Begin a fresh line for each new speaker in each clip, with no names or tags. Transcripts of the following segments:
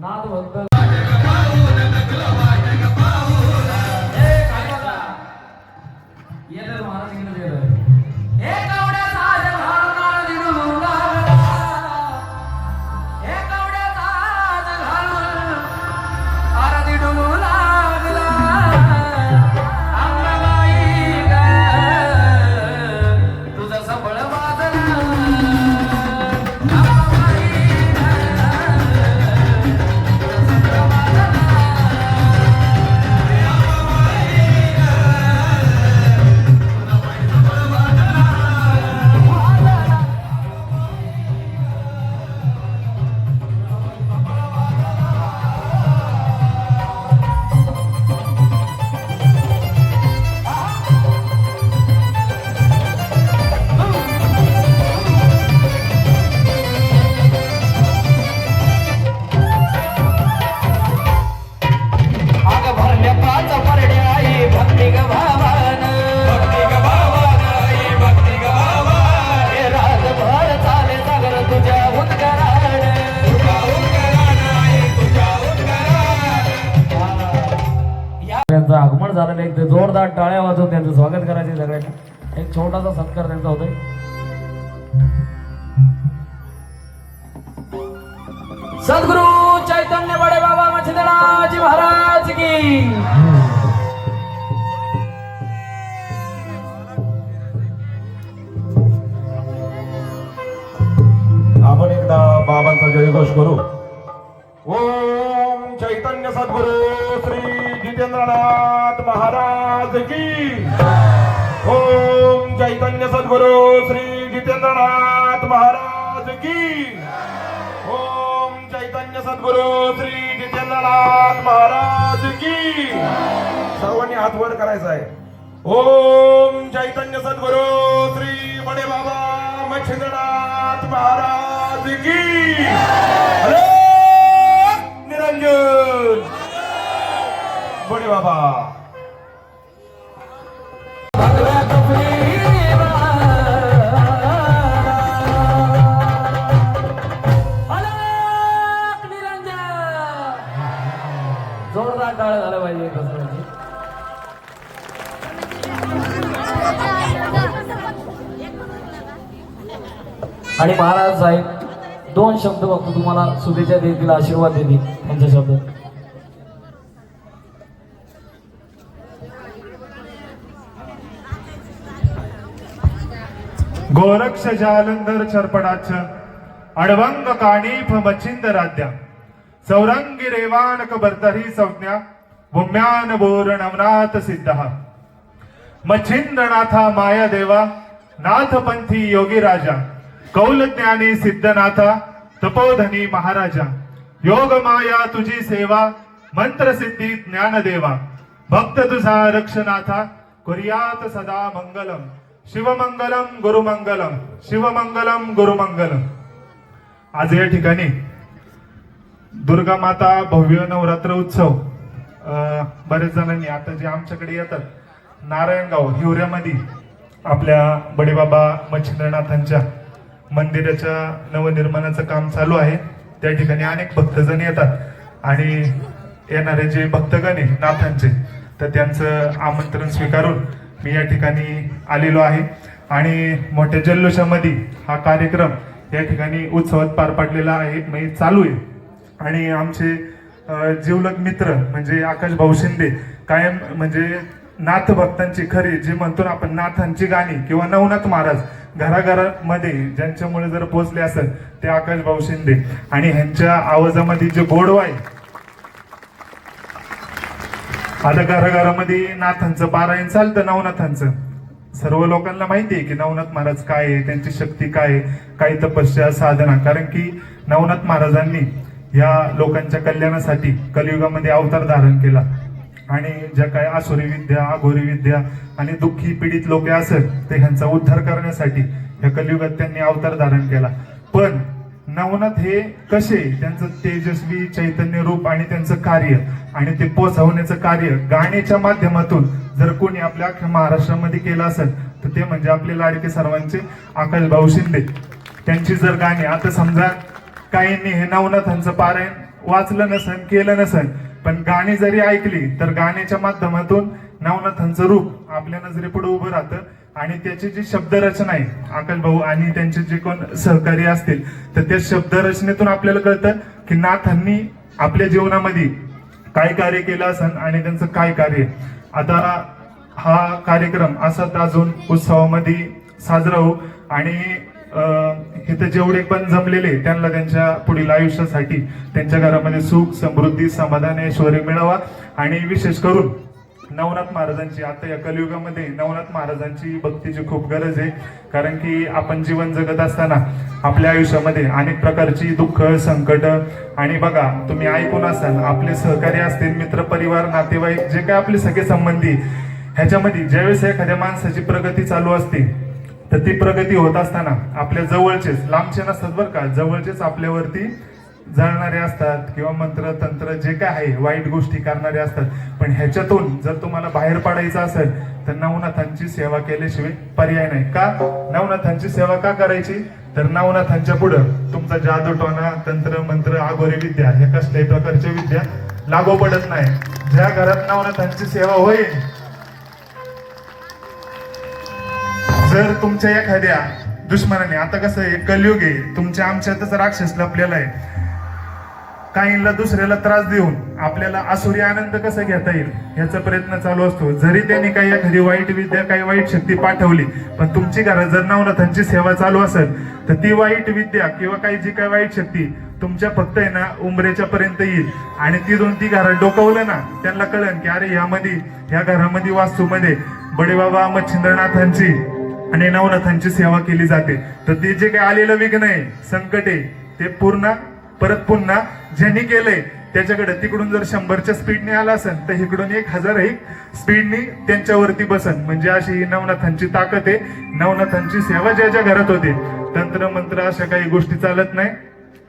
नाद भक्त आगमन झालेलं एक जोरदार टाळ्या वाजवून त्यांचं स्वागत करायचे सगळ्यांना. एक छोटासा सत्कार त्यांचा होतोय. सद्गुरु चैतन्य बडे बाबा मच्छिंद्रनाथजी महाराज की.
आपण एकदा बाबांचा जयघोष करू. ओम चैतन्य सद्गुरु. जितेंद्रनाथ महाराज की। ओम चैतन्य सद्गुरु श्री जितेंद्रनाथ महाराज की। ओम चैतन्य सद्गुरु श्री जितेंद्रनाथ महाराज की। सर्वांनी हात वर करायचा आहे. ओम चैतन्य सद्गुरु श्री बडे बाबा मच्छिंद्रनाथ महाराज की। बोले बाबा.
जोरदार टाळ झाला पाहिजे कसं आणि महाराज साहेब दोन शब्द बघतो तुम्हाला शुभेच्छा देतील आशीर्वाद देतील त्यांचे शब्द
गोरक्ष जालंधर चरपडाच अडवंग काणीफ मच्छिंद राज्या सौरंगी रेवानक बर्तरी संज्ञा भूम्यान बोर नवनाथ सिद्ध। मच्छिंद्रनाथा माया देवा नाथपंथी योगी राजा कौल ज्ञानी सिद्धनाथा तपोधनी महाराजा योग माया तुझी सेवा मंत्र सिद्धी ज्ञानदेवा भक्त तुझा रक्षनाथा कुर्यात सदा मंगलम। शिवमंगलम गुरुमंगलम शिवमंगलम गुरुमंगलम. आज या ठिकाणी दुर्गा माता भव्य नवरात्र उत्सव बरेच जणांनी आता जे आमच्याकडे येतात नारायणगाव हिवऱ्यामध्ये आपल्या बडेबाबा मच्छिंद्रनाथांच्या मंदिराच्या नवनिर्माणाचं काम चालू आहे. त्या ठिकाणी अनेक भक्तजण येतात आणि येणारे जे भक्तगण आहे नाथांचे तर त्यांचं आमंत्रण स्वीकारून मी या ठिकाणी आलेलो आहे. आणि मोठ्या जल्लोषामध्ये हा कार्यक्रम या ठिकाणी उत्सवात पार पाडलेला आहे. म्हणजे चालू आहे. आणि आमचे जीवलग मित्र म्हणजे आकाश भाऊ शिंदे कायम म्हणजे नाथ भक्तांची खरी जे म्हणतो ना आपण नाथांची गाणी किंवा नवनाथ महाराज घराघरामध्ये ज्यांच्यामुळे जर पोचले असेल ते आकाश भाऊ शिंदे. आणि ह्यांच्या आवाजामध्ये जे गोडवा आहे आता घराघरामध्ये नाथांचं पारायण चालतं नवनाथांचं. सर्व लोकांना माहिती आहे की नवनाथ महाराज काय आहे त्यांची शक्ती काय आहे काही तपस्या साधना. कारण की नवनाथ महाराजांनी या लोकांच्या कल्याणासाठी कलियुगामध्ये अवतार धारण केला. आणि ज्या काय आसुरी विद्या अघोरी विद्या आणि दुःखी पीडित लोक असत ते ह्यांचा उद्धार करण्यासाठी या कलियुगात त्यांनी अवतार धारण केला. पण नवनाथ हे कसे? त्यांचं तेजस्वी चैतन्य रूप आणि त्यांचं कार्य आणि ते पोचवण्याचं कार्य गाण्याच्या माध्यमातून जर कोणी आपल्या अख्ख्या महाराष्ट्रामध्ये केलं असेल तर ते म्हणजे आपले लाडके सर्वांचे आकाश भाऊ शिंदे. त्यांची जर गाणी आता समजा काहींनी हे नवनाथांचं पारायण वाचलं नसन केलं नसन पण गाणी जरी ऐकली तर गाण्याच्या माध्यमातून नवनाथांचं रूप आपल्या नजरेपुढे उभं राहतं. आणि त्याची जी शब्दरचना आहे आकाश भाऊ आणि त्यांचे जे कोण सहकारी असतील तर त्या शब्दरचनेतून आपल्याला कळतं की नाथांनी आपल्या जीवनामध्ये काय कार्य केलं असन आणि त्यांचं काय कार्य आता हा कार्यक्रम असाच अजून उत्सवामध्ये साजरा हो आणि इथं जेवढे पण जमलेले त्यांना त्यांच्या पुढील आयुष्यासाठी त्यांच्या घरामध्ये सुख समृद्धी समाधान ऐश्वर मिळावा आणि विशेष करून नवनाथ महाराजांची आता या कलियुगामध्ये नवनाथ महाराजांची भक्तीची खूप गरज आहे. कारण की आपण जीवन जगत असताना आपल्या आयुष्यामध्ये अनेक प्रकारची दुःख संकट आणि बघा तुम्ही ऐकून असाल आपले सहकारी असतील मित्र परिवार नातेवाईक जे काय आपले सगळे संबंधी ह्याच्यामध्ये ज्यावेळेस एखाद्या माणसाची प्रगती चालू असते तर ती प्रगती होत असताना आपल्या जवळचेच लांबचे नसतात बरं का जवळचेच आपल्यावरती जळणारे असतात किंवा मंत्र तंत्र जे काय आहे वाईट गोष्टी करणारे असतात. पण ह्याच्यातून जर तुम्हाला बाहेर पडायचं असेल तर नवनाथांची सेवा केल्याशिवाय पर्याय नाही. का? नवनाथांची सेवा का करायची? तर नवनाथांच्या पुढं तुमचा जादूटोना तंत्र मंत्र आगोरी विद्या हे कसल्याही प्रकारच्या विद्या लागू पडत नाही. ज्या घरात नवनाथांची सेवा होईल जर तुमच्या एखाद्या दुश्मनाने आता कसं आहे कलयुग आहे तुमच्या आमच्यातच राक्षस लपलेला आहे. काहींना दुसऱ्याला त्रास देऊन आपल्याला आसुरी आनंद कसा घेता येईल ह्याचा प्रयत्न चालू असतो. जरी त्यांनी काही एखादी वाईट विद्या काही वाईट शक्ती पाठवली पण तुमची घरात जर नवनाथांची सेवा चालू असेल तर ती वाईट विद्या किंवा काही जी काही वाईट शक्ती तुमच्या फक्त आहे ना उमरेच्या पर्यंत येईल. आणि ती दोन ती घरात डोकवलं ना त्यांना कळन की अरे ह्यामध्ये ह्या घरामध्ये वास्तूमध्ये बडेबाबा मच्छिंद्रनाथांची आणि नवनाथांची सेवा केली जाते. तर ते जे काही आलेलं विघ्न आहे संकट आहे ते पूर्ण परत पुन्हा ज्यांनी केलंय त्याच्याकडे तिकडून जर शंभरच्या स्पीडने आला असेल तर इकडून एक हजार एक स्पीडनी त्यांच्यावरती बसन. म्हणजे अशी ही नवनाथांची ताकद आहे. नवनाथांची सेवा ज्या ज्या घरात होते तंत्र मंत्र अशा काही गोष्टी चालत नाही.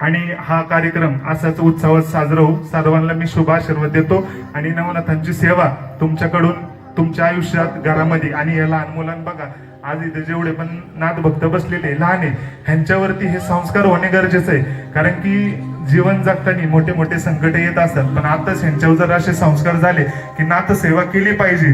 आणि हा कार्यक्रम असाच उत्सवात साजरा होऊ. सर्वांना मी शुभ आशीर्वाद देतो. आणि नवनाथांची सेवा तुमच्याकडून तुमच्या आयुष्यात घरामध्ये आणि या लहान मुलांना बघा. आज इथे जेवढे पण नाथ भक्त बसलेले लहान आहे ह्यांच्यावरती हे संस्कार होणे गरजेचं आहे. कारण की जीवन जगताना मोठे मोठे संकट येत असतात पण आताच ह्यांच्यावर जर असे संस्कार झाले की नाथ सेवा केली पाहिजे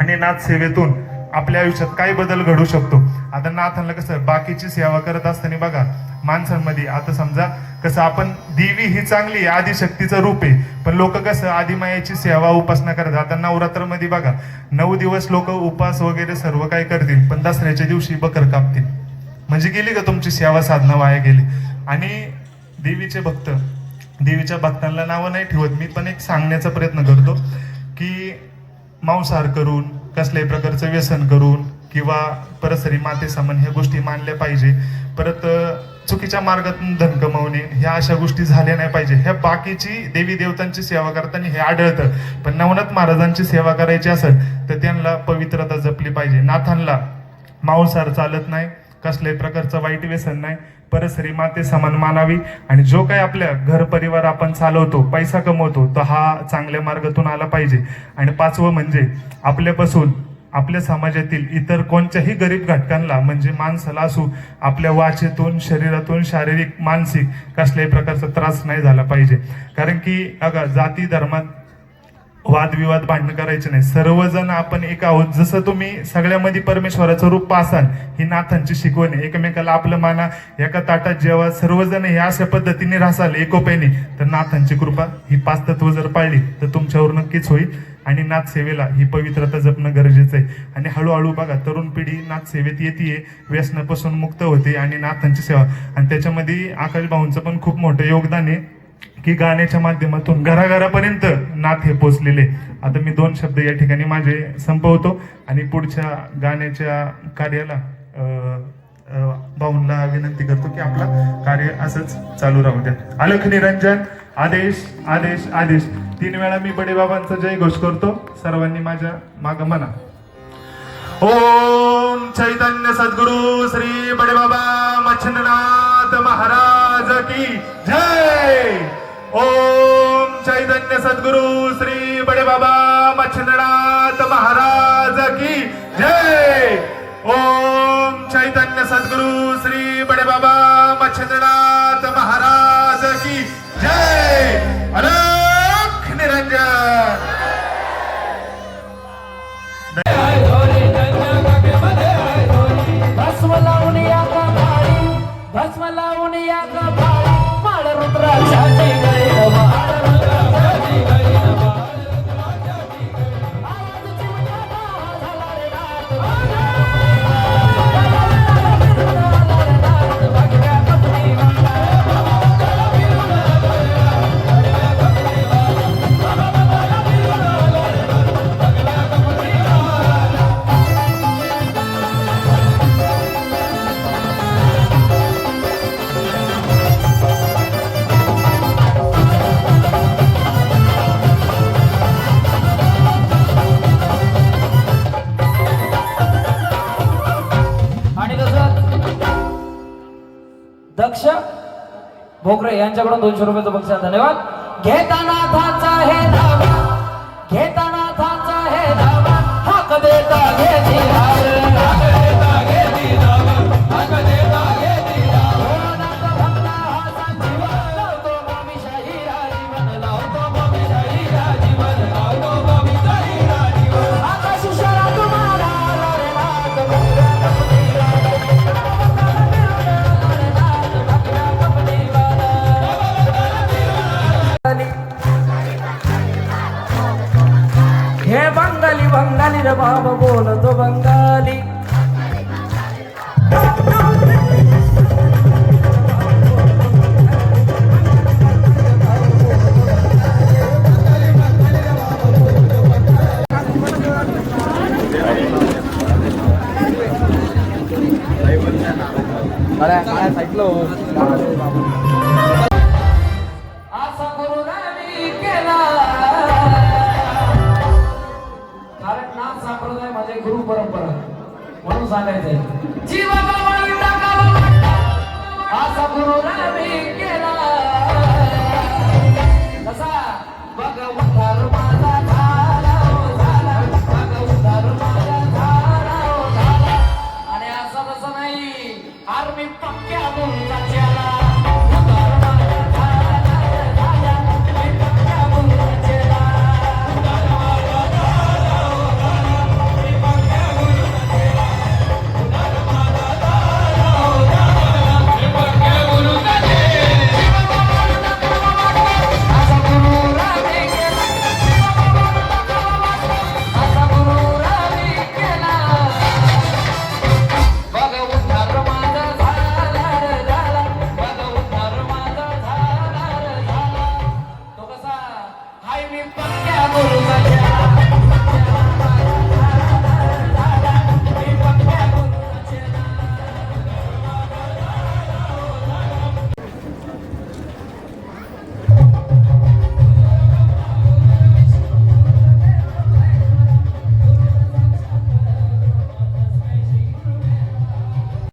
आणि नाथ सेवेतून आपल्या आयुष्यात काय बदल घडू शकतो? आता नाथांना कसं बाकीची सेवा करत असताना बघा माणसांमध्ये आता समजा कसं आपण देवी ही चांगली आहे आदिशक्तीचं रूप आहे पण लोक कसं आदिमायाची सेवा उपासना करतात. आता नवरात्रमध्ये बघा नऊ दिवस लोक उपास वगैरे सर्व काय करतील पण दसऱ्याच्या दिवशी बकर कापतील. म्हणजे गेली का तुमची सेवा साधना वाया गेली? आणि देवीचे भक्त देवीच्या भक्तांना नावं नाही ठेवत. मी पण एक सांगण्याचा प्रयत्न करतो की मांसाहार करून कसल्याही प्रकारचं व्यसन करून किंवा परसरी माते समान ह्या गोष्टी मानल्या पाहिजे. परत चुकीच्या मार्गातून धन कमवणे ह्या अशा गोष्टी झाल्या नाही पाहिजे. ह्या बाकीची देवी देवतांची सेवा करताना हे आढळतं. पण नवनाथ महाराजांची सेवा करायची असेल तर त्यांना पवित्रता जपली पाहिजे. नाथांना मांसार चालत नाही कसल्याही प्रकारचं वाईट व्यसन नाही. परसरी माते समान मानावी. आणि जो काही आपल्या घर परिवार आपण चालवतो पैसा कमवतो तर हा चांगल्या मार्गातून आला पाहिजे. आणि पाचवं म्हणजे आपल्यापासून आपल्या समाजातील इतर कोणत्याही गरीब घटकांना म्हणजे माणसाला असू आपल्या वाचेतून शरीरातून शारीरिक मानसिक कसल्याही प्रकारचा त्रास नाही झाला पाहिजे. कारण की अगं जाती धर्मात वादविवाद भांडण करायचे नाही. सर्वजण आपण एक आहोत. जसं तुम्ही सगळ्यामध्ये परमेश्वराचं रूप पासाल ही नाथांची शिकवण आहे. एकमेकाला आपलं माना एका ताटात जेव्हा सर्वजण हे अशा पद्धतीने राहसाल एकोप्याने. तर नाथांची कृपा ही पाच तत्व जर पाळली तर तुमच्यावर नक्कीच होईल. आणि नाथ सेवेला ही पवित्रता जपणं गरजेचं आहे. आणि हळूहळू बघा तरुण पिढी नाथ सेवेत येते व्यसनापासून मुक्त होते आणि नाथांची सेवा. आणि त्याच्यामध्ये आकाश भाऊंचं पण खूप मोठं योगदान आहे. की गाण्याच्या माध्यमातून घराघरापर्यंत नाथ हे पोचलेले. आता मी दोन शब्द या ठिकाणी माझे संपवतो आणि पुढच्या गाण्याच्या कार्याला भाऊंना विनंती करतो की आपला कार्य असंच चालू राहू द्या. अलख निरंजन आदेश आदेश आदेश. तीन वेळा मी बडे बाबांचा जय घोष करतो. सर्वांनी माझ्या माग म्हणा. ओम चैतन्य सद्गुरु श्री बडे बाबा मच्छिंद्रनाथ महाराज की जय! ओम चैतन्य सद्गुरु श्री बडे बाबा मच्छिंद्रनाथ महाराज की जय। ओम चैतन्य सद्गुरु श्री बडे बाबा मच्छिंद्रनाथ
दक्ष भोगरे यांच्याकडून दोनशे रुपयाचं बक्षीस धन्यवाद. घेतानाथाचा हे धावा. घेतानाथाचा हे धावा. हा कदेता घेती वीर बाब बोलत केला तसा बघ